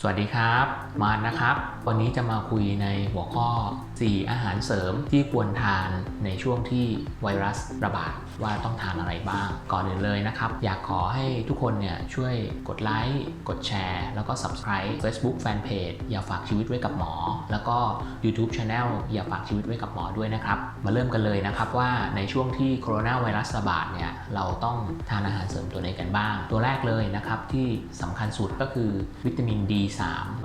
สวัสดีครับ มานะครับ วันนี้จะมาคุยในหัวข้อ 4 อาหารเสริมที่ควรทานในช่วงที่ไวรัสระบาด ว่าต้องทานอะไรบ้าง ก่อนอื่นเลยนะครับ อยากขอให้ทุกคนเนี่ยช่วยกดไลค์กดแชร์ แล้วก็ Subscribe Facebook Fanpage อย่าฝากชีวิตไว้กับหมอ แล้วก็ YouTube Channel อย่าฝากชีวิตไว้กับหมอด้วยนะครับ มาเริ่มกันเลยนะครับว่าในช่วงที่โคโรนาไวรัสระบาดเนี่ยเราต้องทานอาหารเสริมตัวไหนกันบ้าง ตัวแรกเลยนะครับที่สำคัญสุดก็คือวิตามิน D3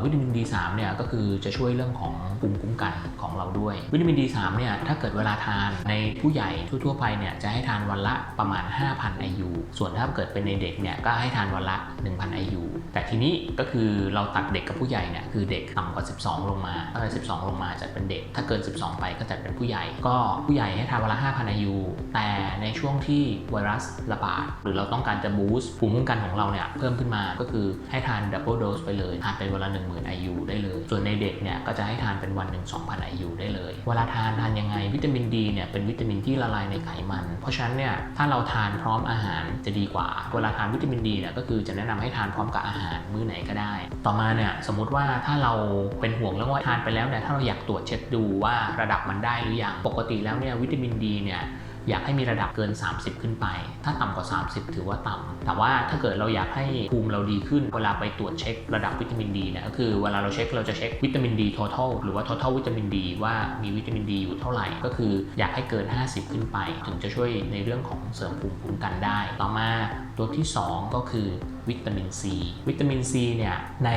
วิตามิน D3 เนี่ยก็คือจะช่วยเรื่องของภูมิคุ้มกันของเราด้วย วิตามิน D3 เนี่ยถ้าเกิดเวลาทานในผู้ใหญ่ทั่ว ๆ ไปเนี่ยจะให้ทานานวันละประมาณ 5,000 IU ส่วนถ้าเกิดเป็นในเด็กเนี่ยก็ให้ทานวันละ 1,000 IU แต่ทีนี้ก็คือเราตัดเด็กกับผู้ใหญ่เนี่ยคือเด็กต่ำกว่า 12 ลงมาตั้งแต่12 ลงมาจะเป็นเด็ก ถ้าเกิน 12 ไปก็จะเป็นผู้ใหญ่ ก็ผู้ใหญ่ให้ทานวันละ 5,000 IU แต่ในช่วงที่ไวรัสระบาดหรือเราต้องการจะบูสต์ภูมิคุ้มกันของเราเนี่ยเพิ่มขึ้นมาก็คือให้ทานดับเบิลโดสไปเลยทานเป็นวันละ 10,000 IU ได้เลย ส่วนในเด็กเนี่ยก็จะให้ทานเป็นวันหนึ่ง2,000 IU ได้เลย เวลาทานทานยังไงวิตามินดีเนี่ยเป็นวิตามินที่ละลายในไขมัน เพราะฉะนั้นเนี่ยถ้าเราทานพร้อมอาหารจะดีกว่าเวลาทานวิตามินดีเนี่ยก็คือจะแนะนำให้ทานพร้อมกับอาหารมื้อไหนก็ได้ ต่อมาเนี่ยสมมุติว่าถ้าเราเป็นห่วงเรื่องว่าทานไปแล้วเนี่ยถ้าเราอยากตรวจเช็คดูว่าระดับมันได้หรือยังปกติแล้วเนี่ยวิตามินดีเนี่ย อยากให้มีระดับเกิน 30 ขึ้นไป ถ้าต่ำกว่า 30 ถือว่าต่ำแต่ว่าถ้าเกิดเราอยากให้ภูมิเราดีขึ้น เวลาไปตรวจเช็คระดับวิตามินดีเนี่ยก็คือเวลาเราเช็คเราจะเช็ควิตามินดี total หรือว่า total วิตามินดีว่ามีวิตามินดีอยู่เท่าไหร่ ก็คืออยากให้เกิน 50 ขึ้นไป ถึงจะช่วยในเรื่องของเสริมภูมิคุ้มกันได้ ต่อมาตัวที่ 2 ก็คือ วิตามินซีวิตามินซีเนี่ยใน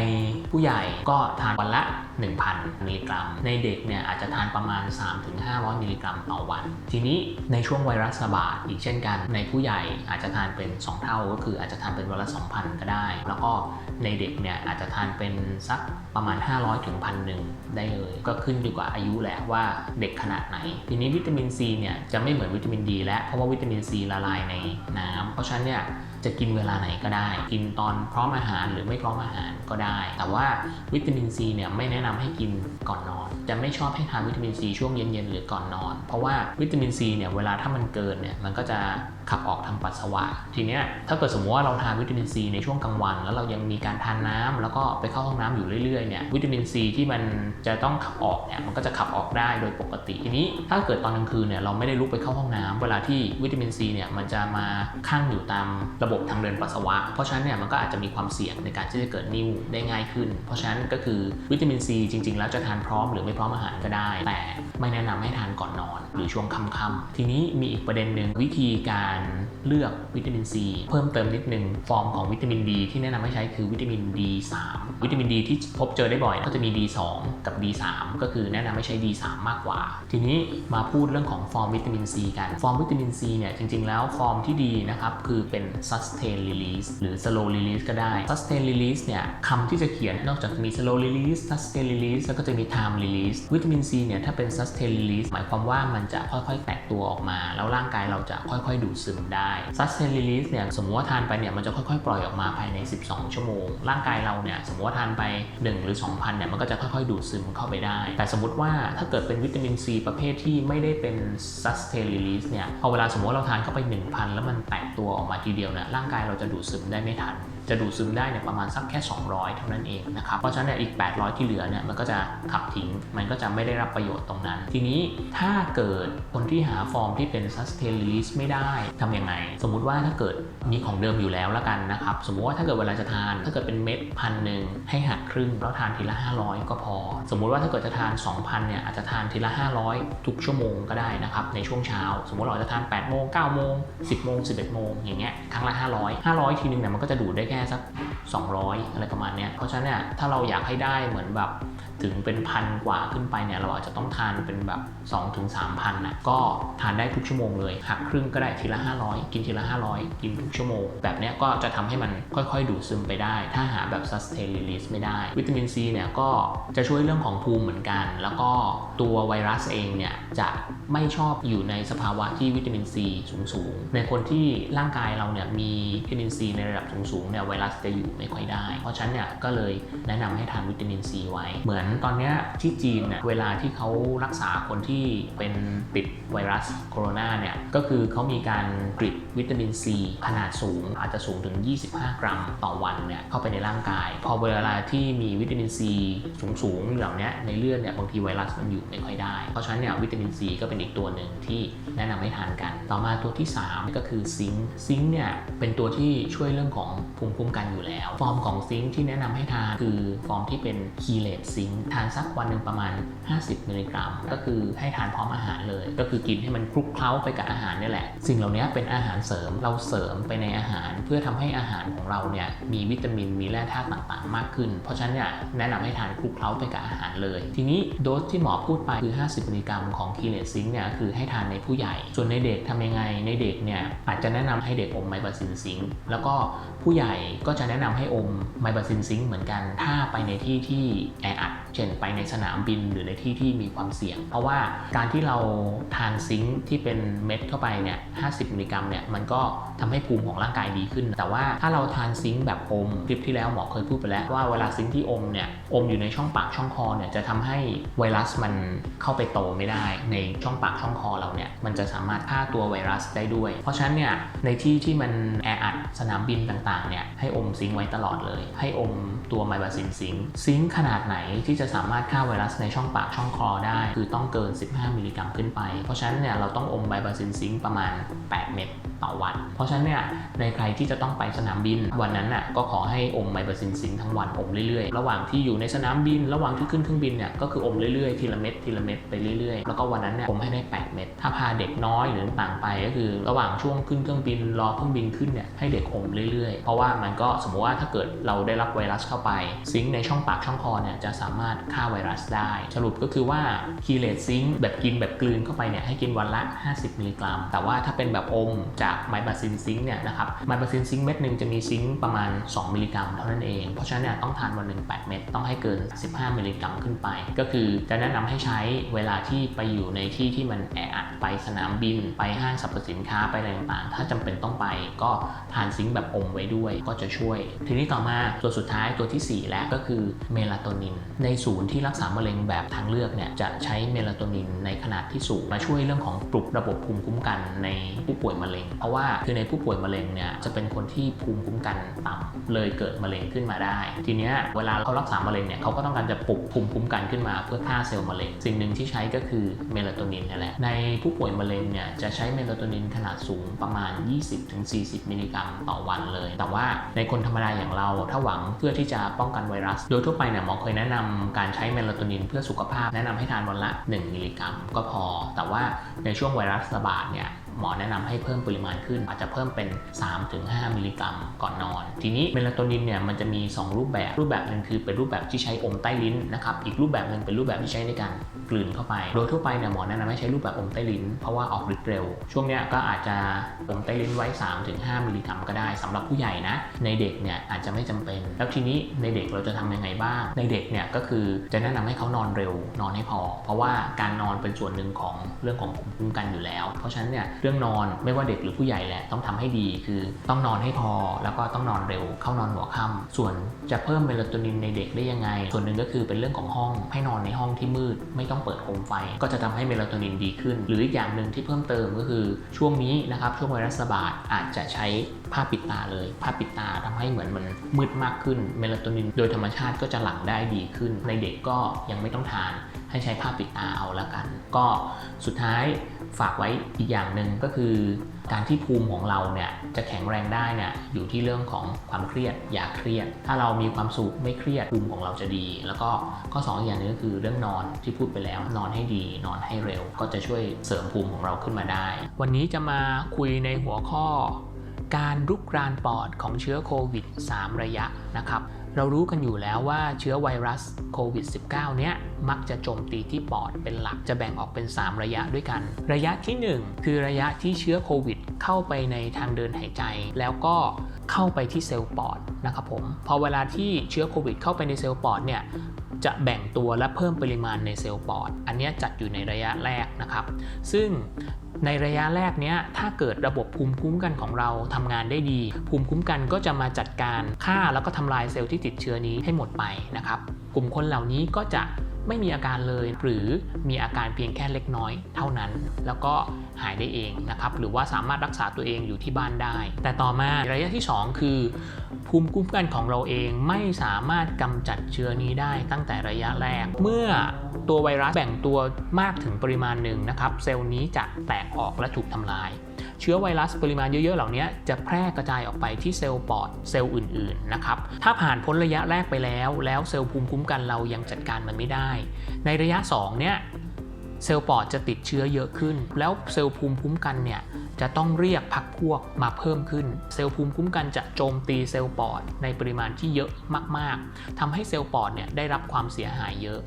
ผู้ใหญ่ก็ทานวันละ 1,000 มิลลิกรัม ในเด็กเนี่ยอาจจะทานประมาณ 3-500 มิลลิกรัมต่อวัน ทีนี้ในช่วงไวรัสระบาดอีกเช่นกัน ในผู้ใหญ่อาจจะทานเป็น 2 เท่าก็คืออาจจะทานเป็นวันละ 2,000 ก็ได้ แล้วก็ในเด็กเนี่ยอาจจะทานเป็นสักประมาณ 500ถึงพันหนึ่งได้เลย ก็ขึ้นอยู่กับอายุแหละว่าเด็กขนาดไหน ทีนี้วิตามินซีเนี่ยจะไม่เหมือนวิตามินดีและเพราะว่าวิตามินซีละลายในน้ำเพราะฉะนั้นเนี่ย จะกินเวลาไหนก็ได้ กินตอนพร้อมอาหารหรือไม่พร้อมอาหารก็ได้ แต่ว่าวิตามินซีเนี่ยไม่แนะนำให้กินก่อนนอน จะไม่ชอบให้ทานวิตามินซีช่วงเย็นๆหรือก่อนนอน เพราะว่าวิตามินซีเนี่ยเวลาถ้ามันเกินเนี่ยมันก็จะ ขับออกทางปัสสาวะ ทีเนี้ยถ้าเกิดสมมติว่าเราทานวิตามินซีในช่วงกลางวัน แล้วเรายังมีการทานน้ำแล้วก็ไปเข้าห้องน้ำอยู่เรื่อยๆเนี่ยวิตามินซีที่มันจะต้องขับออกเนี่ยมันก็จะขับออกได้โดยปกติทีนี้ถ้าเกิดตอนกลางคืนเนี่ยเราไม่ได้ลุกไปเข้าห้องน้ำเวลาที่วิตามินซีเนี่ยมันจะมาข้างอยู่ตามระบบทางเดินปัสสาวะ เพราะฉะนั้นเนี่ยมันก็อาจจะมีความเสี่ยงในการที่จะเกิดนิ่วได้ง่ายขึ้น เพราะฉะนั้นก็คือวิตามินซีจริง ๆ แล้วจะทานพร้อมหรือไม่พร้อมอาหารก็ได้ แต่ไม่แนะนำให้ทานก่อนนอน หรือช่วงค่ำๆทีนี้มีอีกประเด็นหนึ่งวิธีการเลือกวิตามินซีเพิ่มเติมนิดนึง ฟอร์มของวิตามินดีที่แนะนำให้ใช้คือวิตามิน D3 วิตามินดีที่พบเจอได้บ่อยก็จะมี D2 กับ D3 ก็คือแนะนำให้ใช้ D3 มากกว่า ทีนี้มาพูดเรื่องของฟอร์มวิตามินซีกัน ฟอร์มวิตามินซีเนี่ยจริงๆแล้วฟอร์มที่ดีนะครับคือเป็น sustain release หรือ slow release ก็ได้ sustain release เนี่ยคำที่จะเขียนนอกจากมี slow release sustain release แล้วก็จะมี time release วิตามินซีเนี่ยถ้าเป็น sustain release หมายความว่ามันจะค่อยๆ แตกตัวออกมา แล้วร่างกายเราจะค่อยๆ ดูดซึมได้ sustain release เนี่ยสมมติว่าทานไปเนี่ยมันจะค่อยๆ ปล่อยออกมาภายใน 12 ชั่วโมง ร่างกายเราเนี่ยสมมติว่าทานไป 1 หรือ 2,000เนี่ยมันก็จะค่อยๆ ดูดซึมเข้าไปได้ แต่สมมติว่าถ้าเกิดเป็นวิตามินซีประเภทที่ไม่ได้เป็น sustain release เนี่ยพอเวลาสมมติว่าเราทานเข้าไป 1,000 แล้วมันแตกตัวออกมาทีเดียวเนี่ยร่างกายเราจะดูดซึมได้ไม่ทัน จะดูดซึมได้เนี่ยประมาณสักแค่ 200 เท่านั้นเองนะครับ เพราะฉะนั้นเนี่ยอีก 800 ที่เหลือเนี่ยมันก็จะขับทิ้ง มันก็จะไม่ได้รับประโยชน์ตรงนั้น ทีนี้ถ้าเกิดคนที่หาฟอร์มที่เป็น sustain release ไม่ได้ทำยังไง สมมุติว่าถ้าเกิดมีของเดิมอยู่แล้วละกันนะครับ สมมุติว่าถ้าเกิดเวลาจะทาน ถ้าเกิดเป็นเม็ดพันหนึ่งให้หักครึ่งแล้วทานทีละ 500 ก็พอ สมมุติว่าถ้าเกิดจะทาน 2,000 เนี่ยอาจจะทานทีละ 500 ทุกชั่วโมงก็ได้นะครับในช่วงเช้า สมมติเราจะทาน8โมง9โมง10โมง11โมงอย่างเงี้ยครั้งละ 500 500 ทีนึงเนี่ยมันก็จะดูดได้แค่ค่สัก 200 อะไรประมาณเนี้ยเพราะฉะนั้นเนี่ยถ้าเราอยากให้ได้เหมือนแบบถึงเป็นพันกว่าขึ้นไปเนี่ยเราอาจจะต้องทานเป็นแบบ2-3ถึงพันนะก็ทานได้ทุกชั่วโมงเลยหักครึ่งก็ได้ทีละ 500 กินทีละ 500 กินทุกชั่วโมง แบบเนี้ยก็จะทำให้มันค่อยๆ ดูดซึมไปได้ ถ้าหาแบบ sustain release ไม่ได้ วิตามินซีเนี่ยก็จะช่วยเรื่องของภูมิเหมือนกัน แล้วก็ตัวไวรัสเองเนี่ยจะไม่ชอบอยู่ในสภาวะที่วิตามินซีสูงๆในคนที่ร่างกายเราเนี่ยมีวิตามินซีในระดับสูงๆเนี่ยไวรัสจะอยู่ไม่ค่อยได้ เพราะฉะนั้นเนี่ยก็เลยแนะนำให้ทานวิตามินซีไว้ เหมือนตอนนี้ที่จีนเนี่ยเวลาที่เขารักษาคนที่เป็นติดไวรัสโคโรนาเนี่ยก็คือเขามีการกริดวิตามินซีขนาดสูง อาจจะสูงถึง 25 กรัมต่อวันเนี่ยเข้าไปในร่างกาย พอเวลาที่มีวิตามินซีสูงๆเหล่านี้ในเลือดเนี่ยบางทีไวรัสมันอยู่ไม่ค่อยได้ เพราะฉะนั้นเนี่ยวิตามินซีก็เป็นอีกตัวหนึ่งที่แนะนำให้ทานกัน ต่อมาตัวที่ 3 ก็คือซิงค์ซิงค์เนี่ยเป็นตัวที่ช่วยเรื่องของภูมิคุ้มกันอยู่แล้ว ฟอร์มของซิงค์ที่แนะนำให้ทานคือฟอร์มที่เป็นคีเลตซิงค์ทานสักวันหนึ่งประมาณ 50มิลลิกรัม ก็คือให้ทานพร้อมอาหารเลย ก็คือกินให้มันคลุกเคล้าไปกับอาหารนี่แหละ สิ่งเหล่านี้เป็นอาหารเสริมเราเสริมไปในอาหาร เพื่อทำให้อาหารของเราเนี่ยมีวิตามินมีแร่ธาตุต่างๆ มากขึ้น เพราะฉะนั้นเนี่ยแนะนำให้ทานคลุกเคล้าไปกับอาหารเลย ทีนี้โดสที่หมอพูดไปคือ 50มิลลิกรัมของคีเลตซิงค์เนี่ยคือให้ทานในผู้ใหญ่ ส่วนในเด็กทำยังไงในเด็กเนี่ยอาจจะแนะนำให้เด็กอมไมบาซินซิงค์แล้วก็ผู้ใหญ่ก็จะแนะนำให้อมไมบาซินซิงเหมือนกัน ถ้าไปในที่ที่แออัด เช่นไปในสนามบินหรือในที่ที่มีความเสี่ยง เพราะว่าการที่เราทานซิงค์ที่เป็นเม็ดเข้าไปเนี่ย50มิลลิกรัมเนี่ยมันก็ทำให้ภูมิของร่างกายดีขึ้น แต่ว่าถ้าเราทานซิงค์แบบอมคลิปที่แล้วหมอเคยพูดไปแล้วว่าเวลาซิงค์ที่อมเนี่ยอมอยู่ในช่องปากช่องคอเนี่ยจะทำให้ไวรัสมันเข้าไปโตไม่ได้ ในช่องปากช่องคอเราเนี่ยมันจะสามารถฆ่าตัวไวรัสได้ด้วย เพราะฉะนั้นเนี่ยในที่ที่มันแออัดสนามบินต่างๆเนี่ยให้อมซิงค์ไว้ตลอดเลย ให้อมตัวไมบาซินซิงค์ซิงค์ขนาดไหนที่จะะสามารถฆ่าไวรัสในช่องปากช่องคอได้คือต้องเกิน 15 มิลลิกรัมขึ้นไป เพราะฉะนั้นเนี่ยเราต้องอมไมบาซินซิงประมาณ 8 เม็ดต่อวัน เพราะฉะนั้นเนี่ยในใครที่จะต้องไปสนามบิน วันนั้นน่ะก็ขอให้อมไมบาซินซิงทั้งวันอมเรื่อยๆ ระหว่างที่อยู่ในสนามบิน ระหว่างที่ขึ้นเครื่องบินเนี่ยก็คืออมเรื่อยๆทีละเม็ดทีละเม็ดไปเรื่อยๆ แล้วก็วันนั้นเนี่ยอมให้ได้ 8 เม็ดถ้าพาเด็กน้อยหรือต่างไปก็คือ ระหว่างช่วงขึ้นเครื่องบินรอเครื่องบินขึ้นเนี่ยให้เด็กอมเรื่อยๆ เพราะว่ามันก็สมมติว่าถ้าเกิดเราได้รับไวรัสเข้าไปซิงในช่องปากช่องคอเนี่ยจะสามารถฆ่าไวรัสได้ สรุปก็คือว่าคีเลตซิงแบบกินแบบกลืนเข้าไปเนี่ยให้กินวันละ 50 มิลลิกรัม แต่ว่าถ้าเป็นแบบอมจากไมบาซินซิงเนี่ยนะครับไมบาซินซิงเม็ดหนึ่งจะมีซิงประมาณ 2 มิลลิกรัมเท่านั้นเอง เพราะฉะนั้นเนี่ยต้องทานวันหนึ่ง8 เม็ดต้องให้เกิน 15 มิลลิกรัมขึ้นไป ก็คือจะแนะนำให้ใช้เวลาที่ไปอยู่ในที่ที่มันแออัดไปสนามบิน ไปห้างสรรพสินค้าไปอะไรต่างๆ ถ้าจำเป็นต้องไปก็ทานซิงแบบอมไว้ด้วยก็จะช่วย ทีนี้ต่อมาตัวสุดท้ายตัวที่ 4 แล้วก็คือเมลาโทนินในศูนย์ที่รักษามะเร็งแบบทางเลือกเนี่ยจะใช้เมลาโทนินในขนาดที่สูงมาช่วยเรื่องของปลุกระบบภูมิคุ้มกันในผู้ป่วยมะเร็ง เพราะว่าคือในผู้ป่วยมะเร็งเนี่ยจะเป็นคนที่ภูมิคุ้มกันต่ำเลยเกิดมะเร็งขึ้นมาได้ ทีเนี้ยเวลาเขารักษามะเร็งเนี่ยเขาก็ต้องการจะปลุกภูมิคุ้มกันขึ้นมาเพื่อฆ่าเซลล์มะเร็ง สิ่งหนึ่งที่ใช้ก็คือเมลาโทนินนี่แหละในผู้ป่วยมะเร็งเนี่ยจะใช้เมลาโทนินขนาดสูงประมาณ 20-40 มิลลิกรัมต่อวันเลย แต่ว่าในคนธรรมดาอย่างเราถ้าหวังเพื่อที่จะป้องกันไวรัส โดยทั่วไปเนี่ยหมอเคยแนะนำการใช้เมลาโทนินเพื่อสุขภาพแนะนำให้ทานวันละ 1 มิลลิกรัมก็พอ แต่ว่าในช่วงไวรัสระบาดเนี่ย หมอแนะนำให้เพิ่มปริมาณขึ้น อาจจะเพิ่มเป็น 3-5 มิลลิกรัมก่อนนอน ทีนี้เมลาโทนินเนี่ยมันจะมี 2 รูปแบบรูปแบบหนึ่งคือเป็นรูปแบบที่ใช้อมใต้ลิ้นนะครับอีกรูปแบบหนึ่งเป็นรูปแบบที่ใช้ในการกลืนเข้าไป โดยทั่วไปเนี่ยหมอแนะนำให้ใช้รูปแบบอมใต้ลิ้น เพราะว่าออกฤทธิ์เร็ว ช่วงเนี้ยก็อาจจะอมใต้ลิ้นไว้ 3-5 มิลลิกรัมก็ได้สำหรับผู้ใหญ่นะในเด็กเนี่ยอาจจะไม่จำเป็น แล้วทีนี้ในเด็กเราจะทำยังไงบ้าง ในเด็กเนี่ยก็คือจะแนะนำให้เขานอนเร็วนอนให้พอ เพราะว่าการนอนเป็นส่วนหนึ่งของเรื่องของภูมิคุ้มกันอยู่แล้ว เพราะฉะนั้นเนี่ยรื่องนอนไม่ว่าเด็กหรือผู้ใหญ่แหละต้องทำให้ดีคือต้องนอนให้พอ แล้วก็ต้องนอนเร็วเข้านอนหัวค่ำส่วนจะเพิ่มเมลาโทนินในเด็กได้ยังไง ส่วนหนึ่งก็คือเป็นเรื่องของห้องให้นอนในห้องที่มืด ไม่ต้องเปิดโคมไฟ ก็จะทำให้เมลาโทนินดีขึ้น หรืออีกอย่างหนึ่งที่เพิ่มเติมก็คือช่วงนี้นะครับช่วงไวรัสระบาดอาจจะใช้ผ้าปิดตาเลยผ้าปิดตาทำให้เหมือนมันมืดมากขึ้นเมลาโทนินโดยธรรมชาติก็จะหลั่งได้ดีขึ้น ในเด็กก็ยังไม่ต้องทานให้ใช้ผ้าปิดตาเอาละกัน ก็สุดท้าย ฝากไว้อีกอย่างหนึ่งก็คือ การที่ภูมิของเราเนี่ยจะแข็งแรงได้เนี่ยอยู่ที่เรื่องของความเครียดอย่าเครียด ถ้าเรามีความสุขไม่เครียดภูมิของเราจะดี แล้วก็ข้อสองอย่างนึงก็คือเรื่องนอนที่พูดไปแล้วนอนให้ดี นอนให้เร็ว ก็จะช่วยเสริมภูมิของเราขึ้นมาได้ วันนี้จะมาคุยในหัวข้อ การรุกรานปอดของเชื้อโควิด 3 ระยะนะครับ เรารู้กันอยู่แล้วว่าเชื้อไวรัสโควิด -19 เนี้ยมักจะโจมตีที่ปอดเป็นหลักจะแบ่งออกเป็น 3 ระยะด้วยกัน ระยะที่ 1 คือระยะที่เชื้อโควิด เข้าไปในทางเดินหายใจ แล้วก็เข้าไปที่เซลล์ปอดนะครับผมพอเวลาที่เชื้อโควิด เข้าไปในเซลล์ปอดเนี่ยจะแบ่งตัวและเพิ่มปริมาณในเซลล์ปอด อันนี้จัดอยู่ในระยะแรกนะครับ ซึ่ง ในระยะแรกเนี้ยถ้าเกิดระบบภูมิคุ้มกันของเราทำงานได้ดี ภูมิคุ้มกันก็จะมาจัดการฆ่าแล้วก็ทำลายเซลล์ที่ติดเชื้อนี้ให้หมดไปนะครับ กลุ่มคนเหล่านี้ก็จะ ไม่มีอาการเลย หรือมีอาการเพียงแค่เล็กน้อยเท่านั้น แล้วก็หายได้เองนะครับหรือว่าสามารถรักษาตัวเองอยู่ที่บ้านได้ แต่ต่อมาระยะที่ 2 คือ ภูมิคุ้มกันของเราเองไม่สามารถกำจัดเชื้อนี้ได้ตั้งแต่ระยะแรก เมื่อตัวไวรัสแบ่งตัวมากถึงปริมาณหนึ่งนะครับ เซลล์นี้จะแตกออกและถูกทำลาย เชื้อไวรัสปริมาณเยอะๆ เหล่านี้จะแพร่กระจายออกไปที่เซลล์ปอดเซลล์อื่นๆนะครับถ้าผ่านพ้นระยะแรกไปแล้ว แล้วเซลล์ภูมิคุ้มกันเรายังจัดการมันไม่ได้ ในระยะ2เนี่ย เซลล์ปอดจะติดเชื้อเยอะขึ้น แล้วเซลล์ภูมิคุ้มกันเนี่ยจะต้องเรียกพักพวกมาเพิ่มขึ้น เซลล์ภูมิคุ้มกันจะโจมตีเซลล์ปอดในปริมาณที่เยอะมาก ๆทำให้เซลล์ปอดเนี่ยได้รับความเสียหายเยอะ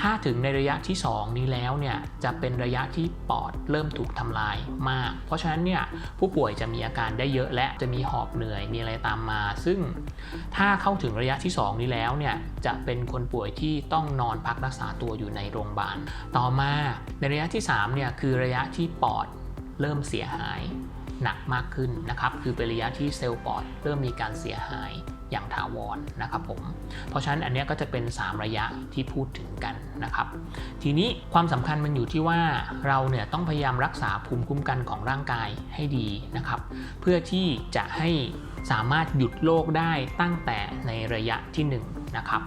ถ้าถึงในระยะที่ 2 นี้แล้วเนี่ยจะเป็นระยะที่ปอดเริ่มถูกทำลายมาก เพราะฉะนั้นเนี่ยผู้ป่วยจะมีอาการได้เยอะและจะมีหอบเหนื่อยมีอะไรตามมา ซึ่งถ้าเข้าถึงระยะที่ 2 นี้แล้วเนี่ยจะเป็นคนป่วยที่ต้องนอนพักรักษาตัวอยู่ในโรงพยาบาล ต่อมาในระยะที่3เนี่ยคือระยะที่ปอดเริ่มเสียหายหนักมากขึ้นนะครับคือเป็นระยะที่เซลล์ปอดเริ่มมีการเสียหายอย่างถาวรนะครับผมเพราะฉะนั้นอันเนี้ยก็จะเป็น 3 ระยะที่พูดถึงกันนะครับ ทีนี้ความสำคัญมันอยู่ที่ว่าเราเนี่ยต้องพยายามรักษาภูมิคุ้มกันของร่างกายให้ดีนะครับ เพื่อที่จะให้สามารถหยุดโรคได้ตั้งแต่ในระยะที่1นงนะครับ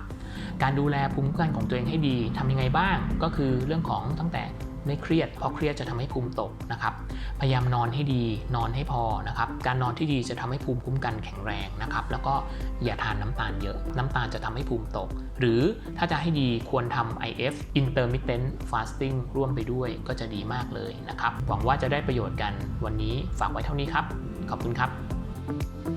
การดูแลภูมิคุ้มกันของตัวเองให้ดีทำยังไงบ้าง ก็คือเรื่องของตั้งแต่ไม่เครียดเพราะเครียดจะทำให้ภูมิตกนะครับ พยายามนอนให้ดีนอนให้พอนะครับ การนอนที่ดีจะทำให้ภูมิคุ้มกันแข็งแรงนะครับ แล้วก็อย่าทานน้ำตาลเยอะ น้ำตาลจะทำให้ภูมิตก หรือถ้าจะให้ดีควรทำ IF intermittent fasting ร่วมไปด้วยก็จะดีมากเลยนะครับ หวังว่าจะได้ประโยชน์กันวันนี้ฝากไว้เท่านี้ครับ ขอบคุณครับ